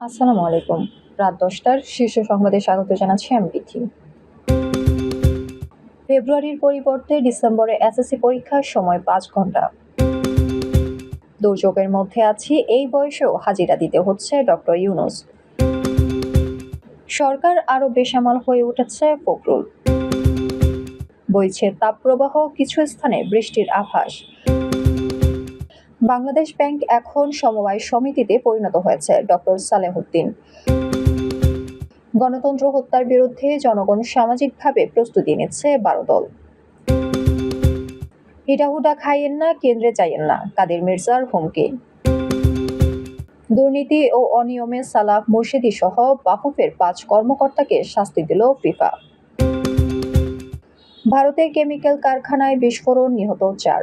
আসসালামু আলাইকুম। রাত দশটার শীর্ষ সংবাদে স্বাগত জানাচ্ছি আমি বিথি। ফেব্রুয়ারির পরিবর্তে ডিসেম্বরে এসএসসি পরীক্ষার সময় পাঁচ ঘণ্টা। দুর্যোগের মধ্যে আছি, এই বয়সেও হাজিরা দিতে হচ্ছে ডক্টর ইউনুস। সরকার আরও বেসামাল হয়ে উঠেছে ফখরুল। বইছে তাপপ্রবাহ, কিছু স্থানে বৃষ্টির আভাস। বাংলাদেশ ব্যাংক এখন সমবায় সমিতিতে পরিণত হয়েছে, ডক্টর সালেহুদ্দিন গণতন্ত্র হত্যার বিরুদ্ধে জনগণ সামাজিকভাবে প্রস্তুতি নিচ্ছে বারো দল। হিডাহুডা খাইয়েন না, কেন্দ্রে চাইয়েন না, কাদের মির্জার হুমকি। দুর্নীতি ও অনিয়মে সালাফ মুর্শিদি সহ বাফুফের পাঁচ কর্মকর্তাকে শাস্তি দিল ফিফা। ভারতের কেমিক্যাল কারখানায় বিস্ফোরণ নিহত চার।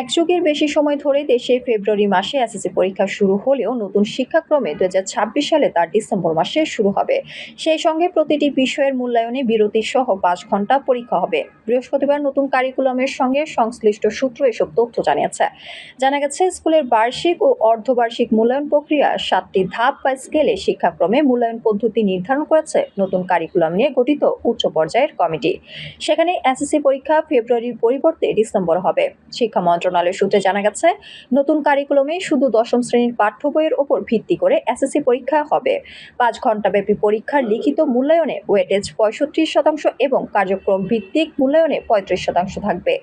এক যুগের বেশি সময় ধরে দেশে ফেব্রুয়ারি মাসে এসএসসি পরীক্ষা শুরু হলেও নতুন শিক্ষাক্রমে দু সালে তার ডিসেম্বর মাসে শুরু হবে। সেই সঙ্গে প্রতিটি বিষয়ের মূল্যায়নে বিরতি সহ পাঁচ ঘণ্টা পরীক্ষা হবে। বৃহস্পতিবার নতুন কারিকুলামের সঙ্গে সংশ্লিষ্ট সূত্র এসব তথ্য জানিয়েছে। জানা গেছে, স্কুলের বার্ষিক ও অর্ধবার্ষিক মূল্যায়ন প্রক্রিয়া সাতটি ধাপ বা স্কেলে শিক্ষাক্রমে মূল্যায়ন পদ্ধতি নির্ধারণ করেছে নতুন কারিকুলাম নিয়ে গঠিত উচ্চ পর্যায়ের কমিটি। সেখানে এসএসসি পরীক্ষা ফেব্রুয়ারির পরিবর্তে ডিসেম্বর হবে। শিক্ষা মন্ত্রণালয় সূত্রে জানা গেছে, নতুন কারিকুলামে শুধু দশম শ্রেণির পাঠ্য বইয়ের ওপর ভিত্তি করে এসএসসি পরীক্ষা হবে। পাঁচ ঘন্টাব্যাপী পরীক্ষার লিখিত মূল্যায়নে ওয়েটেজ পঁয়ষট্টি শতাংশ এবং কার্যক্রম ভিত্তিক মূল্যায়নে পঁয়ত্রিশ শতাংশ থাকবে।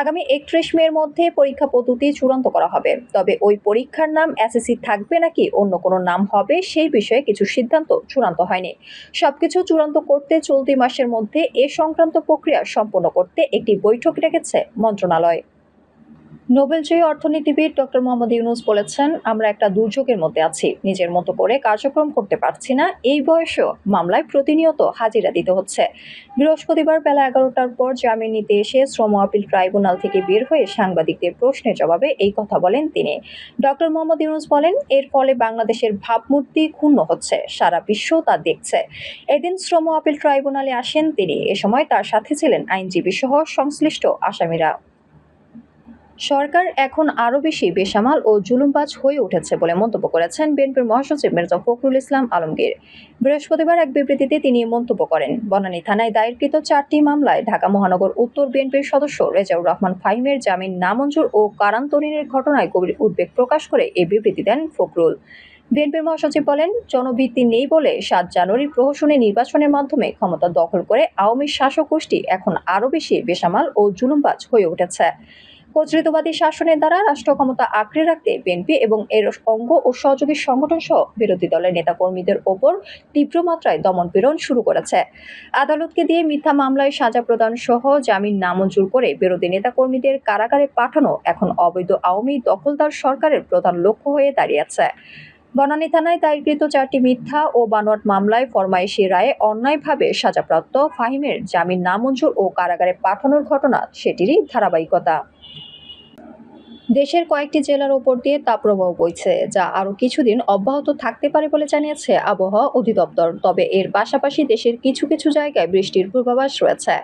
আগামী একত্রিশ মের মধ্যে পরীক্ষা পদ্ধতি চূড়ান্ত করা হবে। তবে ওই পরীক্ষার নাম এসএসসি থাকবে নাকি অন্য কোনো নাম হবে সেই বিষয়ে কিছু সিদ্ধান্ত চূড়ান্ত হয়নি। সবকিছু চূড়ান্ত করতে চলতি মাসের মধ্যে এ সংক্রান্ত প্রক্রিয়া সম্পন্ন করতে একটি বৈঠক রেখেছে মন্ত্রণালয়। নোবেলজয়ী অর্থনীতিবিদ ডক্টর মোহাম্মদ ইউনুস বলেছেন, আমরা একটা দুর্যোগের মধ্যে আছি, নিজের মতো করে কার্যক্রম করতে পারছি না, এই বয়সেও মামলায় প্রতিনিয়ত হাজিরা দিতে হচ্ছে। বৃহস্পতিবার বেলা এগারোটার পর জামিন নিতে এসে শ্রম আপিল ট্রাইব্যুনাল থেকে বের হয়ে সাংবাদিকদের প্রশ্নের জবাবে এই কথা বলেন তিনি। ডক্টর মোহাম্মদ ইউনুস বলেন, এর ফলে বাংলাদেশের ভাবমূর্তি ক্ষুণ্ণ হচ্ছে, সারা বিশ্ব তা দেখছে। এদিন শ্রম আপিল ট্রাইব্যুনালে আসেন তিনি, এ সময় তার সাথে ছিলেন আইনজীবী সহ সংশ্লিষ্ট আসামিরা। সরকার এখন আরও বেশি বেসামাল ও জুলুমবাজ হয়ে উঠেছে বলে মন্তব্য করেছেন বিএনপির মহাসচিব মির্জা ফখরুল ইসলাম আলমগীর। বৃহস্পতিবার এক বিবৃতিতে তিনি মন্তব্য করেন। বনানী থানায় দায়েরকৃত চারটি মামলায় ঢাকা মহানগর উত্তর বিএনপির সদস্য রেজাউর রহমান ফাহিমের জামিন নামঞ্জুর ও কারান্তরীণের ঘটনায় গভীর উদ্বেগ প্রকাশ করে এই বিবৃতি দেন ফখরুল। বিএনপির মহাসচিব বলেন জনভিত্তি নেই বলে সাত জানুয়ারি প্রহসনে নির্বাচনের মাধ্যমে ক্ষমতা দখল করে আওয়ামী শাসক গোষ্ঠী এখন আরও বেশি বেসামাল ও জুলুমবাজ হয়ে উঠেছে। কর্তৃত্ববাদী শাসনের দ্বারা রাষ্ট্র ক্ষমতা আঁকড়ে রাখতে বিএনপি এবং এর অঙ্গ ও সহযোগী সংগঠন সহ বিরোধী দলের নেতাকর্মীদের ওপর তীব্র মাত্রায় দমনপীড়ন শুরু করেছে। আদালতকে দিয়ে মিথ্যা মামলায় সাজা প্রদান সহ জামিন নামঞ্জুর করে বিরোধী নেতাকর্মীদের কারাগারে পাঠানো এখন অবৈধ আওয়ামী দখলদার সরকারের প্রধান লক্ষ্য হয়ে দাঁড়িয়েছে বনানী থানায় দায়েরকৃত চারটি মিথ্যা ও বানোয়াট মামলায় ফরমাইশি রায়ে অন্যায়ভাবে সাজাপ্রাপ্ত ফাহিমের জামিন নামঞ্জুর ও কারাগারে পাঠানোর ঘটনা, সেটিরই ধারাবাহিকতা। দেশের কয়েকটি জেলার ওপর দিয়ে তাপপ্রবাহ বইছে, যা আরও কিছুদিন অব্যাহত থাকতে পারে বলে জানিয়েছে আবহাওয়া অধিদপ্তর। তবে এর পাশাপাশি দেশের কিছু কিছু জায়গায় বৃষ্টির পূর্বাভাস রয়েছে।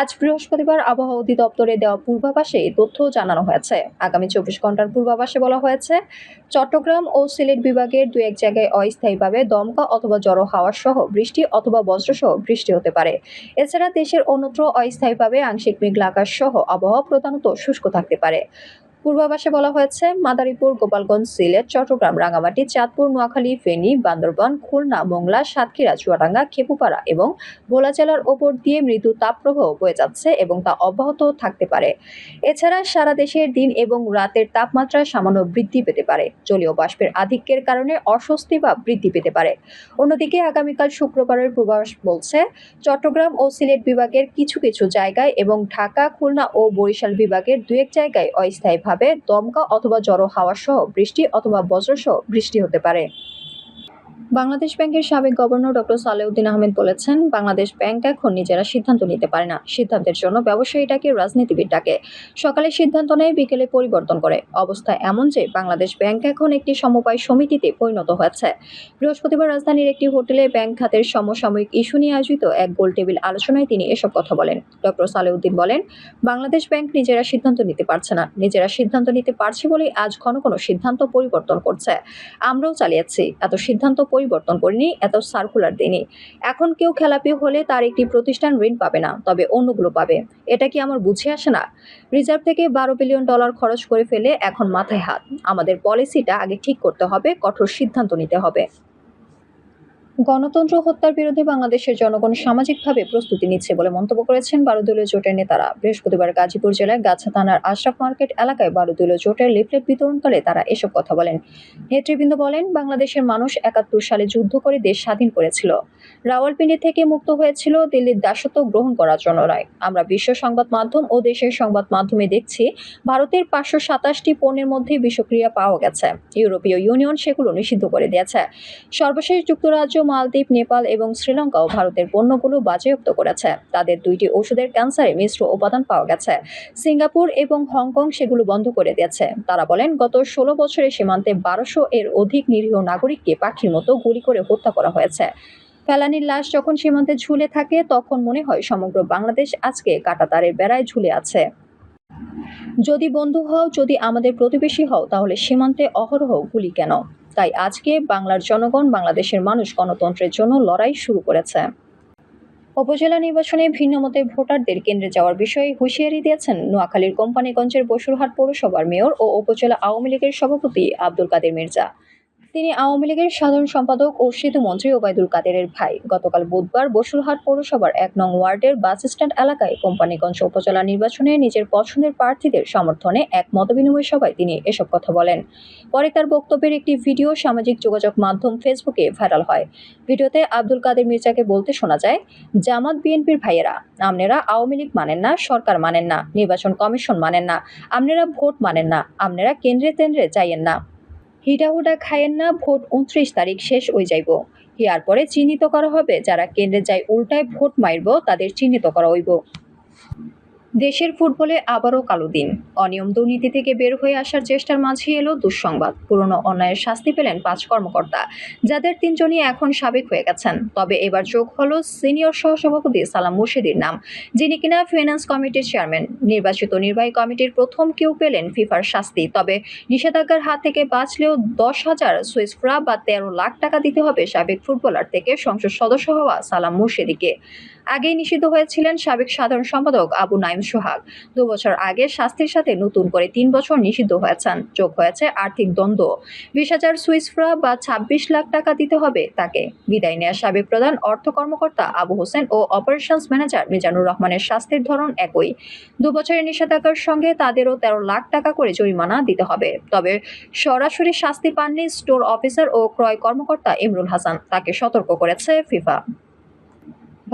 আজ বৃহস্পতিবার আবহাওয়া অধিদপ্তরে দেওয়া পূর্বাভাসে এই তথ্য জানানো হয়েছে। আগামী চব্বিশ ঘণ্টার পূর্বাভাসে বলা হয়েছে, চট্টগ্রাম ও সিলেট বিভাগের দু এক জায়গায় অস্থায়ীভাবে দমকা অথবা জড়ো হাওয়া সহ বৃষ্টি অথবা বজ্রসহ বৃষ্টি হতে পারে। এছাড়া দেশের অন্যত্র অস্থায়ীভাবে আংশিক মেঘলা আকাশ সহ আবহাওয়া প্রধানত শুষ্ক থাকতে পারে। পূর্বাভাসে বলা হয়েছে, মাদারীপুর, গোপালগঞ্জ, সিলেট, চট্টগ্রাম রাঙামাটি চাঁদপুর, নোয়াখালী, ফেনী, বান্দরবান, খুলনা, মোংলা, সাতক্ষীরা, চুয়াডাঙ্গা, খেপুপাড়া এবং ভোলা জেলার ওপর দিয়ে মৃদু তাপপ্রবাহ বয়ে যাচ্ছে এবং তা অব্যাহত থাকতে পারে। এছাড়া সারা দেশের দিন এবং রাতের তাপমাত্রা সামান্য বৃদ্ধি পেতে পারে। জলীয় বাষ্পের আধিক্যের কারণে অস্বস্তি বা বৃদ্ধি পেতে পারে। অন্যদিকে আগামীকাল শুক্রবারের পূর্বাভাস বলছে, চট্টগ্রাম ও সিলেট বিভাগের কিছু কিছু জায়গায় এবং ঢাকা, খুলনা ও বরিশাল বিভাগের দু এক জায়গায় অস্থায়ীভাবে দমকা অথবা জড়ো হাওয়া সহ বৃষ্টি অথবা বজ্রসহ বৃষ্টি হতে পারে। বাংলাদেশ ব্যাংকের সাবেক গভর্নর ডক্টর সালেউদ্দিন আহমেদ বলেছেন, বাংলাদেশ ব্যাংক এখন নিজেরা সিদ্ধান্ত নিতে পারে না। সিদ্ধান্তের জন্য ব্যবসায়ী ডাকে, রাজনীতিবিদ ডাকে। সকালে সিদ্ধান্ত নেয়, বিকেলে পরিবর্তন করে। অবস্থা এমন যে বাংলাদেশ ব্যাংক এখন একটি সমবায় সমিতিতে পরিণত হয়েছে। বৃহস্পতিবার রাজধানীর একটি হোটেলে ব্যাংক খাতের সমসাময়িক ইস্যু নিয়ে আয়োজিত এক গোল টেবিল আলোচনায় তিনি এসব কথা বলেন। ডক্টর সালেউদ্দিন বলেন, বাংলাদেশ ব্যাংক নিজেরা সিদ্ধান্ত নিতে পারছে না। নিজেরা সিদ্ধান্ত নিতে পারছে বলেই আজ ঘন ঘন সিদ্ধান্ত পরিবর্তন করছে। আমরাও চালিয়েছি। এত সিদ্ধান্ত পরিবর্তন করিনি, এত সার্কুলার দিইনি এখন কেউ খেলাপি হলে তার একটি প্রতিষ্ঠান ঋণ পাবে না, তবে অন্যগুলো পাবে। এটা কি আমার বুঝে আসে না? রিজার্ভ থেকে বারো বিলিয়ন ডলার খরচ করে ফেলে এখন মাথায় হাত। আমাদের পলিসিটা আগে ঠিক করতে হবে, কঠোর সিদ্ধান্ত নিতে হবে। গণতন্ত্র হত্যার বিরুদ্ধে বাংলাদেশের জনগণ সামাজিকভাবে প্রস্তুতি নিচ্ছে বলে মন্তব্য করেছেন বারোদলীয় জোটের নেতারা। বৃহস্পতিবার গাজীপুর জেলায় গাছা থানার আশরাফ মার্কেট এলাকায় বারোদলীয় জোটের লিফলেট বিতরণকালে তারা এসব কথা বলেন। নেতৃবৃন্দ বলেন, বাংলাদেশের মানুষ একাত্তর সালে যুদ্ধ করে দেশ স্বাধীন করেছিল। রাওয়ালপিন্ডি থেকে মুক্ত হয়েছিল দিল্লির দাসত্ব গ্রহণ করার জন্য নয় আমরা বিশ্ব সংবাদ মাধ্যম ও দেশের সংবাদ মাধ্যমে দেখছি, ভারতের পাঁচশো সাতাশটি পণ্যের মধ্যে বিষক্রিয়া পাওয়া গেছে। ইউরোপীয় ইউনিয়ন সেগুলো নিষিদ্ধ করে দিয়েছে। সর্বশেষ যুক্তরাজ্য মালদ্বীপ, নেপাল এবং শ্রীলঙ্কাও ভারতের পণ্যগুলো বাজেয়াপ্ত করেছে। তাদের দুইটি ওষুধের ক্যান্সারে মিশ্র উপাদান পাওয়া গেছে। সিঙ্গাপুর এবং হংকং সেগুলো বন্ধ করে দিয়েছে। তারা বলেন, গত ষোলো বছরে সীমান্তে বারোশো এর অধিক নিরীহ নাগরিককে পাখির মতো গুলি করে হত্যা করা হয়েছে। ফেলানির লাশ যখন সীমান্তে ঝুলে থাকে, তখন মনে হয় সমগ্র বাংলাদেশ আজকে কাঁটাতারের বেড়ায় ঝুলে আছে। যদি বন্ধু হও, যদি আমাদের প্রতিবেশী হও, তাহলে সীমান্তে অহরহ গুলি কেন? তাই আজকে বাংলার জনগণ বাংলাদেশের মানুষ গণতন্ত্রের জন্য লড়াই শুরু করেছে। উপজেলা নির্বাচনে ভিন্ন মতে ভোটারদের কেন্দ্রে যাওয়ার বিষয়ে হুঁশিয়ারি দিয়েছেন নোয়াখালীর কোম্পানিগঞ্জের বসুরহাট পৌরসভার মেয়র ও উপজেলা আওয়ামী লীগের সভাপতি আব্দুল কাদের মির্জা। তিনি আওয়ামী লীগের সাধারণ সম্পাদক ও সেতু মন্ত্রী ওবায়দুল কাদেরের ভাই। গতকাল বুধবার বসুরহাট পৌরসভার এক নং ওয়ার্ডের বাস স্ট্যান্ড এলাকায় কোম্পানিগঞ্জ উপজেলা নির্বাচনে নিজের পছন্দের প্রার্থীদের সমর্থনে এক মতবিনিময় সভায় তিনি এসব কথা বলেন। পরে তার বক্তব্যের একটি ভিডিও সামাজিক যোগাযোগ মাধ্যম ফেসবুকে ভাইরাল হয়। ভিডিওতে আব্দুল কাদের মির্জাকে বলতে শোনা যায়, জামাত বিএনপির ভাইয়েরা আপনারা আওয়ামী লীগ মানেন না, সরকার মানেন না, নির্বাচন কমিশন মানেন না আপনারা ভোট মানেন না আপনারা কেন্দ্রে কেন্দ্রে চাইয়েন না। হিডাহুডা খায়েন না, ভোট উনত্রিশ তারিখ শেষ হয়ে যাইব। হিয়ার পরে চিহ্নিত করা হবে, যারা কেন্দ্রে যায় উল্টায় ভোট মারব, তাদের চিহ্নিত করা হইব। দেশের ফুটবলে আবারও কালো দিন। অনিয়ম দুর্নীতি থেকে বের হয়ে আসার চেষ্টার মাঝে এলো দুঃসংবাদ। পুরনো অন্যায়ের শাস্তি পেলেন পাঁচ কর্মকর্তা, যাদের তিনজনই এখন সাবেক হয়ে গেছেন। তবে এবার যোগ হলো সিনিয়র সহসভাপতি সালাম মুর্শিদির নাম, যিনি কিনা ফিনান্স কমিটির চেয়ারম্যান। নির্বাচিত নির্বাহী কমিটির প্রথম কেউ পেলেন ফিফার শাস্তি। তবে নিষেধাজ্ঞার হাত থেকে বাঁচলেও দশ হাজার সুইস ফ্রা বা তেরো লাখ টাকা দিতে হবে সাবেক ফুটবলার থেকে সংসদ সদস্য হওয়া সালাম মুর্শিদিকে। আগেই নিষিদ্ধ হয়েছিলেন সাবেক সাধারণ সম্পাদক আবু নাইম সোহাগ। দু বছর আগে শাস্তির সাথে নতুন করে তিন বছর নিষিদ্ধ হয়েছেন। যোগ হয়েছে আর্থিক দ্বন্দ্ব। বিশ হাজার সুইস ফ্রা বা ছাব্বিশ লাখ টাকা দিতে হবে তাকে। বিদায় নেয়া সাবেক প্রধান অর্থ কর্মকর্তা আবু হোসেন ও অপারেশনস ম্যানেজার মিজানুর রহমানের শাস্তির ধরন একই। দু বছরের নিষেধাজ্ঞার সঙ্গে তাদেরও তেরো লাখ টাকা করে জরিমানা দিতে হবে। তবে সরাসরি শাস্তি পাননি স্টোর অফিসার ও ক্রয় কর্মকর্তা ইমরুল হাসান। তাকে সতর্ক করেছে ফিফা।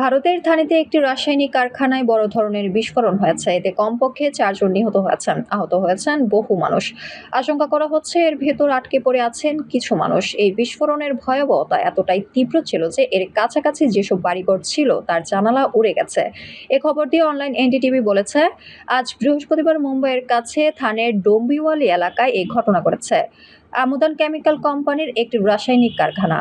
ভারতের থানিতে একটি রাসায়নিক কারখানায় বড় ধরনের বিস্ফোরণ হয়েছে। এতে কমপক্ষে চারজন নিহত হয়েছেন, আহত হয়েছেন বহু মানুষ। আশঙ্কা করা হচ্ছে এর ভেতর আটকে পড়ে আছেন কিছু মানুষ। এই বিস্ফোরণের ভয়াবহতা এতটাই তীব্র ছিল যে এর কাছাকাছি যেসব বাড়িঘর ছিল তার জানালা উড়ে গেছে। এ খবর দিয়ে অনলাইন এনডিটিভি বলেছে, আজ বৃহস্পতিবার মুম্বাইয়ের কাছে থানের ডোম্বিওয়ালি এলাকায় এই ঘটনা ঘটেছে। আমুদান কেমিক্যাল কোম্পানির একটি রাসায়নিক কারখানা।